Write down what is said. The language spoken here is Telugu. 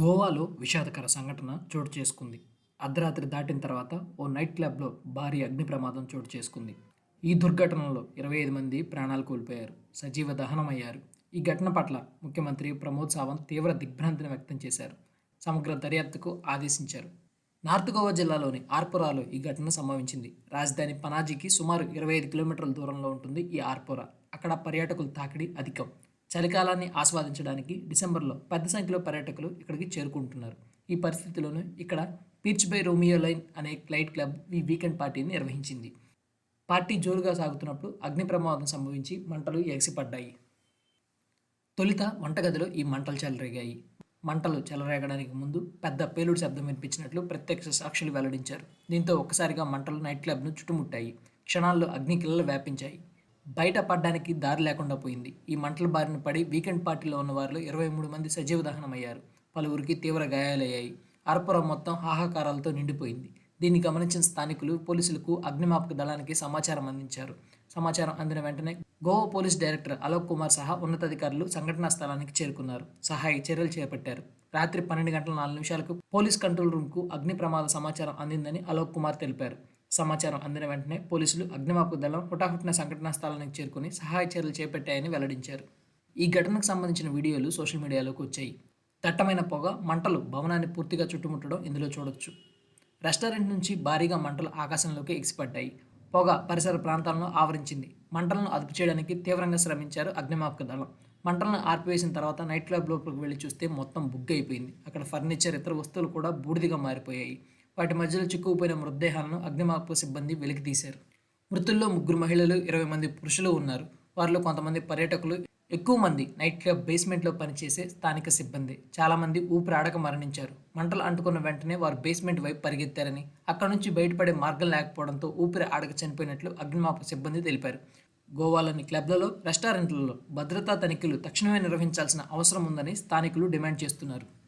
గోవాలో విషాదకర సంఘటన చోటు చేసుకుంది. అర్ధరాత్రి దాటిన తర్వాత ఓ నైట్ క్లబ్లో భారీ అగ్ని ప్రమాదం చోటు చేసుకుంది. ఈ దుర్ఘటనలో ఇరవై ఐదు మంది ప్రాణాలు కోల్పోయారు. సజీవ దహనమయ్యారు. ఈ ఘటన పట్ల ముఖ్యమంత్రి ప్రమోద్ సావంత్ తీవ్ర దిగ్భ్రాంతిని వ్యక్తం చేశారు. సమగ్ర దర్యాప్తుకు ఆదేశించారు. నార్త్ గోవా జిల్లాలోని ఆర్పురాలో ఈ ఘటన సంభవించింది. రాజధాని పనాజీకి సుమారు ఇరవై ఐదు కిలోమీటర్ల దూరంలో ఉంటుంది ఈ ఆర్పురా. అక్కడ పర్యాటకుల తాకిడి అధికం. చలికాలాన్ని ఆస్వాదించడానికి డిసెంబర్లో పెద్ద సంఖ్యలో పర్యాటకులు ఇక్కడికి చేరుకుంటున్నారు. ఈ పరిస్థితిలోనూ ఇక్కడ పీచ్ బై రోమియో లైన్ అనే లైట్ క్లబ్ ఈ వీకెండ్ పార్టీని నిర్వహించింది. పార్టీ జోరుగా సాగుతున్నప్పుడు అగ్ని ప్రమాదం సంభవించి మంటలు ఎగసిపడ్డాయి. తొలుత వంటగదిలో ఈ మంటలు చెలరేగాయి. మంటలు చెలరేగడానికి ముందు పెద్ద పేలుడు శబ్దం వినిపించినట్లు ప్రత్యక్ష సాక్షులు వెల్లడించారు. దీంతో ఒక్కసారిగా మంటలు నైట్ క్లబ్ను చుట్టుముట్టాయి. క్షణాల్లో అగ్ని కిల్లలు వ్యాపించాయి. బయటపడడానికి దారి లేకుండా పోయింది. ఈ మంటల బారిన పడి వీకెండ్ పార్టీలో ఉన్న వారిలో ఇరవై మూడు మంది సజీవ దహనమయ్యారు. పలువురికి తీవ్ర గాయాలయ్యాయి. అరపురం మొత్తం హాహాకారాలతో నిండిపోయింది. దీన్ని గమనించిన స్థానికులు పోలీసులకు అగ్నిమాపక దళానికి సమాచారం అందించారు. సమాచారం అందిన వెంటనే గోవా పోలీస్ డైరెక్టర్ అలోక్ కుమార్ సహా ఉన్నతాధికారులు సంఘటనా స్థలానికి చేరుకున్నారు. సహాయ చర్యలు చేపట్టారు. రాత్రి పన్నెండు గంటల నాలుగు నిమిషాలకు పోలీస్ కంట్రోల్ రూమ్కు అగ్ని ప్రమాద సమాచారం అందిందని అలోక్ కుమార్ తెలిపారు. సమాచారం అందిన వెంటనే పోలీసులు అగ్నిమాపక దళం హుటాహుటిన సంఘటనా స్థలానికి చేరుకుని సహాయ చర్యలు చేపట్టాయని వెల్లడించారు. ఈ ఘటనకు సంబంధించిన వీడియోలు సోషల్ మీడియాలోకి వచ్చాయి. దట్టమైన పొగ మంటలు భవనాన్ని పూర్తిగా చుట్టుముట్టడం ఇందులో చూడొచ్చు. రెస్టారెంట్ నుంచి భారీగా మంటలు ఆకాశంలోకి ఎగిసిపడ్డాయి. పొగ పరిసర ప్రాంతాలను ఆవరించింది. మంటలను అదుపు చేయడానికి తీవ్రంగా శ్రమించారు అగ్నిమాపక దళం. మంటలను ఆర్పివేసిన తర్వాత నైట్ క్లబ్ లోపలికి వెళ్ళి చూస్తే మొత్తం బుగ్గైపోయింది. అయిపోయింది అక్కడ ఫర్నిచర్ ఇతర వస్తువులు కూడా బూడిదిగా మారిపోయాయి. వాటి మధ్యలో చిక్కుకుపోయిన మృతదేహాలను అగ్నిమాపక సిబ్బంది వెలికి తీశారు. మృతుల్లో ముగ్గురు మహిళలు ఇరవై మంది పురుషులు ఉన్నారు. వారిలో కొంతమంది పర్యాటకులు ఎక్కువ మంది నైట్ క్లబ్ బేస్మెంట్లో పనిచేసే స్థానిక సిబ్బంది. చాలామంది ఊపిరాడక మరణించారు. మంటలు అంటుకున్న వెంటనే వారు బేస్మెంట్ వైపు పరిగెత్తారని అక్కడ నుంచి బయటపడే మార్గం లేకపోవడంతో ఊపిరి ఆడక చనిపోయినట్లు అగ్నిమాపక సిబ్బంది తెలిపారు. గోవాలోని క్లబ్లలో రెస్టారెంట్లలో భద్రతా తనిఖీలు తక్షణమే నిర్వహించాల్సిన అవసరం ఉందని స్థానికులు డిమాండ్ చేస్తున్నారు.